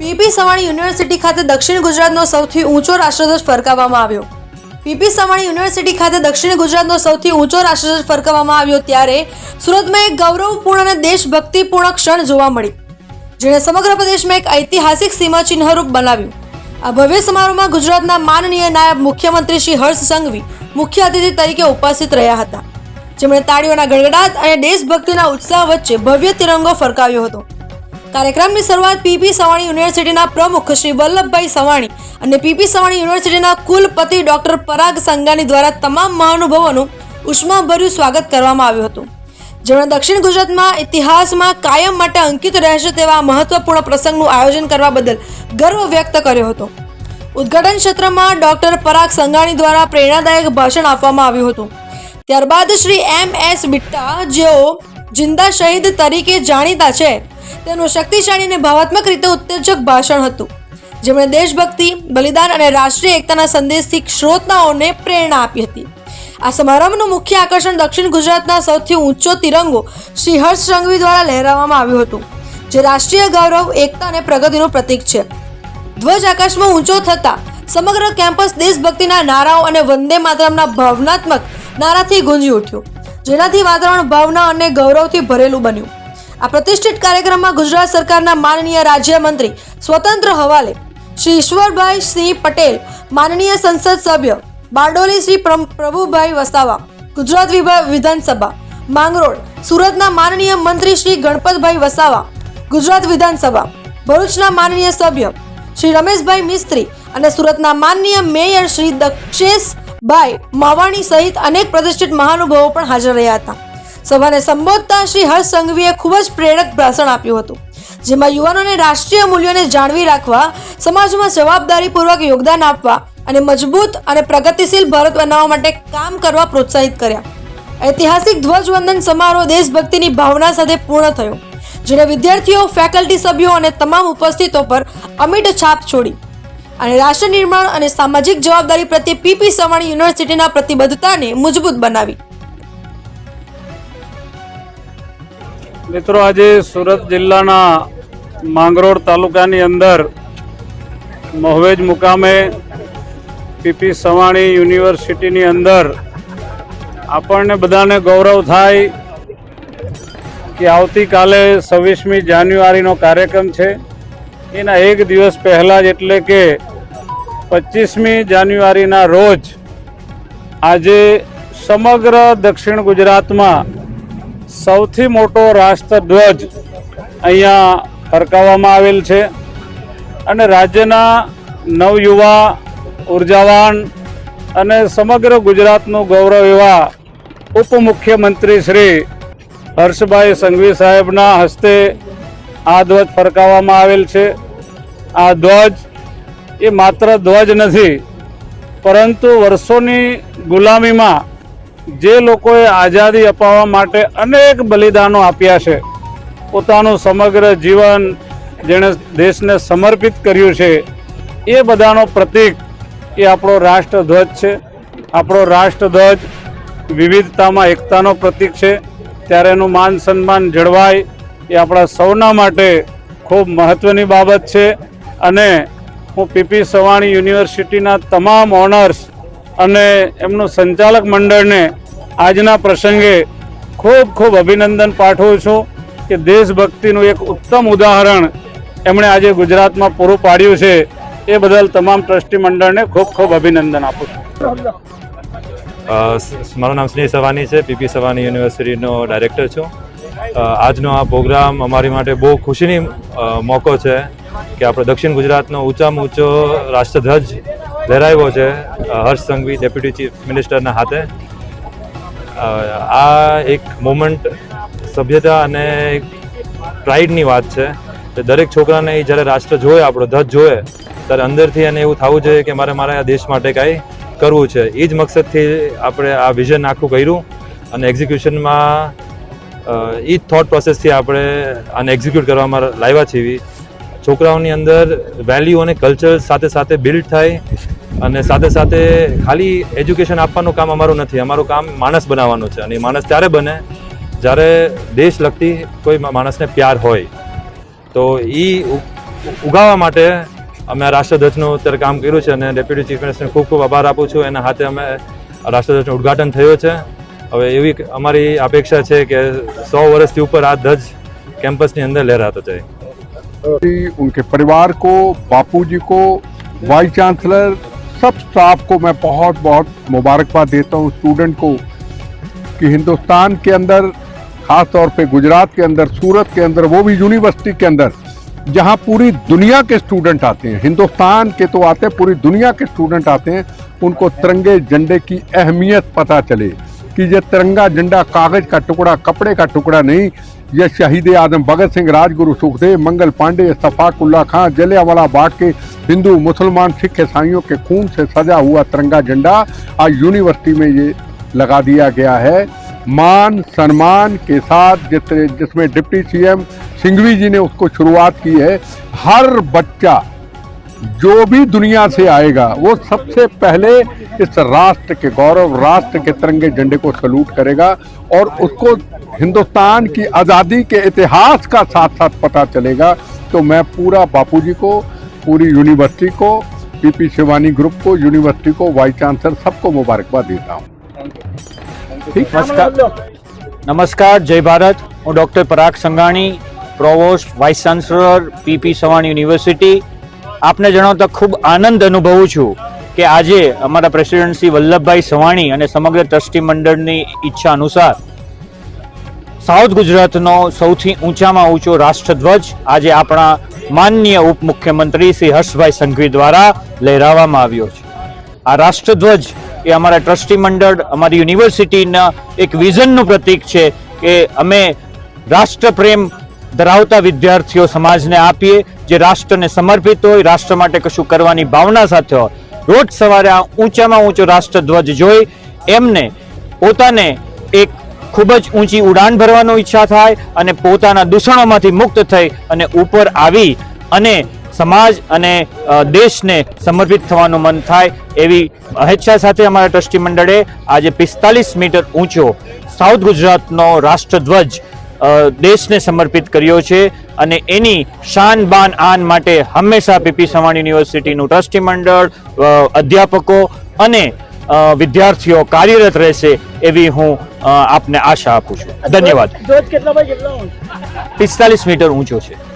PP Savani university ખાતે દક્ષિણ ગુજરાતનો સૌથી ઊંચો રાષ્ટ્રધ્વજ ફરકાવવામાં આવ્યો. પીપી સવાણી યુનિવર્સિટી ખાતે દક્ષિણ ગુજરાતનો સૌથી ઊંચો રાષ્ટ્રધ્વજ ફરકાવવામાં આવ્યો ત્યારે સુરતમાં એક ગૌરવપૂર્ણ અને દેશભક્તિપૂર્ણ ક્ષણ જોવા મળી જેણે સમગ્ર પ્રદેશમાં એક ઐતિહાસિક સીમાચિહ્નરૂપ બનાવ્યું. આ ભવ્ય સમારોહમાં ગુજરાતના માનનીય નાયબ મુખ્યમંત્રી શ્રી હર્ષ સંઘવી મુખ્ય અતિથિ તરીકે ઉપસ્થિત રહ્યા હતા. જેમણે તાળીઓના ગડગડાટ અને દેશભક્તિના ઉત્સાહ વચ્ચે ભવ્ય તિરંગો ફરકાવ્યો હતો. કાર્યક્રમની શરૂઆત પીપી સવાણી યુનિવર્સિટીના પ્રમુખ શ્રી વલ્લભભાઈ સવાણી અને પીપી સવાણી યુનિવર્સિટીના કુલપતિ ડોક્ટર પરાગ સંગાની દ્વારા તમામ મહાનુભાવોનું ઉષ્માભર્યું સ્વાગત કરવામાં આવ્યું હતું. જેમણે દક્ષિણ ગુજરાતમાં ઇતિહાસમાં કાયમ માટે અંકિત રહેશે તેવા મહત્વપૂર્ણ પ્રસંગનું આયોજન કરવા બદલ ગર્વ વ્યક્ત કર્યો હતો. ઉદ્ઘાટન ક્ષેત્રમાં ડોક્ટર પરાગ સંઘાણી દ્વારા પ્રેરણાદાયક ભાષણ આપવામાં આવ્યું હતું. ત્યારબાદ શ્રી એમ એસ બિટ્ટા જેઓ જિંદા શહીદ તરીકે જાણીતા છે. તેનું શક્તિશાળી અને ભાવાત્મક રીતે ઉત્તેજક ભાષણ હતું. જેમણે દેશભક્તિ, બલિદાન અને રાષ્ટ્રીય એકતાના સંદેશથી શ્રોતાઓને પ્રેરણા આપી હતી. આ સમારંભનું મુખ્ય આકર્ષણ દક્ષિણ ગુજરાતના સૌથી ઊંચો તિરંગો શ્રી હર્ષ સંઘવી દ્વારા લહેરાવવામાં આવ્યું હતું, જે રાષ્ટ્રીય ગૌરવ, એકતા અને પ્રગતિનું પ્રતીક છે. ધ્વજ આકાશમાં ઊંચો થતા સમગ્ર કેમ્પસ દેશભક્તિના નારાઓ અને વંદે માતરમના ભાવનાત્મક નારાથી ગુંજી ઉઠ્યું, જેનાથી વાતાવરણ, ભાવના અને ગૌરવથી ભરેલું બન્યું. આ પ્રતિષ્ઠિત કાર્યક્રમમાં ગુજરાત સરકારના માનનીય રાજ્યમંત્રી સ્વતંત્ર હવાલે શ્રી ઈશ્વરભાઈ સિંહ પટેલ, માનનીય સંસદ સભ્ય બારડોલી શ્રી પ્રભુભાઈ વસાવા, ગુજરાત વિભાગ વિધાનસભા માંગરોળ, સુરતના માનનીય મંત્રી શ્રી ગણપતભાઈ વસાવા, ગુજરાત વિધાનસભા ભરૂચના માનનીય સભ્ય શ્રી રમેશભાઈ મિસ્ત્રી અને સુરતના માનનીય મેયર શ્રી દક્ષેશભાઈ માવાણી સહિત અનેક પ્રતિષ્ઠિત મહાનુભાવો પણ હાજર રહ્યા હતા. સભાને સંબોધતા શ્રી હર્ષ સંઘવીએ ખૂબ જ પ્રેરક ભાષણ આપ્યું હતું, જેમાં યુવાનોને રાષ્ટ્રીય મૂલ્યોને જાળવી રાખવા, સમાજમાં જવાબદારીપૂર્વક યોગદાન આપવા અને મજબૂત અને પ્રગતિશીલ ભારત બનાવવા માટે કામ કરવા પ્રોત્સાહિત કર્યા. ઐતિહાસિક ધ્વજવંદન સમારોહ દેશભક્તિની ભાવના સાથે પૂર્ણ થયો, જેને વિદ્યાર્થીઓ, ફેકલ્ટી સભ્યો અને તમામ ઉપસ્થિતો પર અમિટ છાપ છોડી અને રાષ્ટ્ર નિર્માણ અને સામાજિક જવાબદારી પ્રત્યે પીપી સવાણી યુનિવર્સિટીના પ્રતિબદ્ધતાને મજબૂત બનાવી. મિત્રો, આજે સુરત જિલ્લાના માંગરોળ તાલુકાની અંદર મહવેજ મુકામે પીપી સવાણી યુનિવર્સિટીની અંદર આપણને બધાને ગૌરવ થાય કે આવતીકાલે છવ્વીસમી જાન્યુઆરીનો કાર્યક્રમ છે. એના એક દિવસ પહેલાં જ એટલે કે પચીસમી જાન્યુઆરીના રોજ આજે સમગ્ર દક્ષિણ ગુજરાતમાં સૌથી મોટો રાષ્ટ્રધ્વજ અહીંયા ફરકાવવામાં આવેલ છે અને રાજ્યના નવયુવા, ઉર્જાવાન અને સમગ્ર ગુજરાતનું ગૌરવ એવા ઉપમુખ્યમંત્રી શ્રી હર્ષભાઈ સંઘવી સાહેબના હસ્તે આ ધ્વજ ફરકાવવામાં આવેલ છે. આ ધ્વજ એ માત્ર ધ્વજ નથી, પરંતુ વર્ષોની ગુલામીમાં જે લોકોએ આઝાદી અપાવવા માટે અનેક બલિદાનો આપ્યા છે, પોતાનું સમગ્ર જીવન જેણે દેશને સમર્પિત કર્યું છે, એ બધાનો પ્રતીક એ આપણો રાષ્ટ્રધ્વજ છે. આપણો રાષ્ટ્રધ્વજ વિવિધતામાં એકતાનો પ્રતીક છે. ત્યારે એનું માન સન્માન જળવાય એ આપણા સૌના માટે ખૂબ મહત્ત્વની બાબત છે. અને હું પીપી સવાણી યુનિવર્સિટીના તમામ ઓનર્સ અને એમનું સંચાલક મંડળને આજના પ્રસંગે ખૂબ ખૂબ અભિનંદન પાઠવું છું કે દેશભક્તિનું એક ઉત્તમ ઉદાહરણ એમણે આજે ગુજરાતમાં પૂરું પાડ્યું છે. એ બદલ તમામ ટ્રસ્ટી મંડળને ખૂબ ખૂબ અભિનંદન આપું છું. મારું નામ સ્નેહ સવાની છે. પીપી સવાની યુનિવર્સિટીનો ડાયરેક્ટર છું. આજનો આ પ્રોગ્રામ અમારી માટે બહુ ખુશીની મોકો છે કે આપણે દક્ષિણ ગુજરાતનો ઊંચામાં ઊંચો રાષ્ટ્રધ્વજ લહેરાવ્યો છે. હર્ષ સંઘવી, ડેપ્યુટી ચીફ મિનિસ્ટરના હાથે. આ એક મોમેન્ટ સભ્યતા અને પ્રાઇડની વાત છે. કે દરેક છોકરાને એ જ્યારે રાષ્ટ્ર જોવે, આપણો ધજ જોવે, ત્યારે અંદરથી એને એવું થવું જોઈએ કે મારે મારા દેશ માટે કાંઈ કરવું છે. એ જ મકસદથી આપણે આ વિઝન આખું કર્યું અને એક્ઝિક્યુશનમાં એ જ થોટ પ્રોસેસથી આપણે આને એક્ઝિક્યુટ કરવામાં લાવ્યા છીએ. છોકરાઓની અંદર વેલ્યુ અને કલ્ચર સાથે સાથે બિલ્ડ થાય. અને સાથે સાથે ખાલી એજ્યુકેશન આપવાનું કામ અમારું નથી અમારું કામ માણસ બનાવવાનું છે અને એ માણસ ત્યારે બને જ્યારે દેશ લગતી કોઈ મા- માણસને પ્યાર હોય તો એ ઉગાવવા માટે અમે આ રાષ્ટ્રધ્વજનું અત્યારે કામ કર્યું છે અને ડેપ્યુટી ચીફ મિનિસ્ટરને ખૂબ ખૂબ આભાર આપું છું એના હાથે અમે આ રાષ્ટ્રધ્વજનું ઉદ્ઘાટન થયું છે હવે એવી અમારી અપેક્ષા છે કે સો વર્ષથી ઉપર આ ધ્વજ કેમ્પસની અંદર લહેરાતો જાય उनके परिवार को बापूजी को वाइस चांसलर सब स्टाफ को मैं बहुत बहुत मुबारकबाद देता हूँ स्टूडेंट को, कि हिंदुस्तान के अंदर खास तौर पे गुजरात के अंदर, सूरत के अंदर, वो भी यूनिवर्सिटी के अंदर, जहाँ पूरी दुनिया के स्टूडेंट आते हैं, हिंदुस्तान के तो आते हैं, पूरी दुनिया के स्टूडेंट आते हैं, उनको तिरंगे झंडे की अहमियत पता चले। कि यह तिरंगा झंडा कागज़ का टुकड़ा, कपड़े का टुकड़ा नहीं यह शहीद आज़म भगत सिंह, राजगुरु सुखदेव, मंगल पांडे, सफाकुल्ला खां, जलियावाला बाग के हिंदू, मुसलमान, सिख ईसाइयों के खून से सजा हुआ तिरंगा झंडा आज यूनिवर्सिटी में ये लगा दिया गया है। मान सम्मान के साथ जितने जिसमें डिप्टी सीएम सिंघवी जी ने उसको शुरुआत की है। हर बच्चा जो भी दुनिया से आएगा वो सबसे पहले इस राष्ट्र के गौरव राष्ट्र के तिरंगे झंडे को सलूट करेगा और उसको हिंदुस्तान की आज़ादी के इतिहास का साथ साथ पता चलेगा तो मैं पूरा बापूजी को पूरी यूनिवर्सिटी को पीपी शिवानी ग्रुप को यूनिवर्सिटी को वाइस चांसलर सबको मुबारकबाद देता हूँ ठीक નમસ્કાર નમસ્કાર જય ભારત હું doctor Parag Sanghani provost vice chancellor PP Savani university આપને જણાવતા ખૂબ આનંદ અનુભવું છું કે આજે અમારા પ્રેસિડેન્ટ શ્રી વલ્લભભાઈ સવાણી અને સમગ્ર ટ્રસ્ટી મંડળની ઈચ્છા અનુસાર સાઉથ ગુજરાતનો સૌથી ઊંચામાં ઊંચો રાષ્ટ્રધ્વજ આજે આપણા માનનીય ઉપમુખ્યમંત્રી શ્રી હર્ષભાઈ સંઘવી દ્વારા લહેરાવવામાં આવ્યો છે. આ રાષ્ટ્રધ્વજ એ અમારા ટ્રસ્ટી મંડળ, અમારી યુનિવર્સિટીના એક વિઝનનું પ્રતીક છે કે અમે રાષ્ટ્રપ્રેમ ધરાવતા વિદ્યાર્થીઓ સમાજને આપીએ, જે રાષ્ટ્રને સમર્પિત હોય, રાષ્ટ્ર માટે કશું કરવાની ભાવના સાથે હોય. રોજ સવારે આ ઊંચામાં ઊંચો રાષ્ટ્રધ્વજ જોઈ એમને પોતાને એક ખૂબ જ ઊંચી ઉડાન ભરવાનો ઈચ્છા થાય અને પોતાના દૂષણોમાંથી મુક્ત થઈ અને ઉપર આવી અને સમાજ અને દેશને સમર્પિત થવાનું મન થાય એવી અહેચ્છા સાથે અમારા ટ્રસ્ટી મંડળે આજે પિસ્તાલીસ મીટર ઊંચો સાઉથ ગુજરાતનો રાષ્ટ્રધ્વજ દેશને સમર્પિત કર્યો છે અને એની શાન બાન આન માટે હંમેશા પીપી સવાણી યુનિવર્સિટીનું ટ્રસ્ટી મંડળ અધ્યાપકો અને વિદ્યાર્થીઓ કાર્યરત રહેશે એવી હું આપને આશા આપું છું. ધન્યવાદ. પિસ્તાલીસ મીટર ઊંચો છે.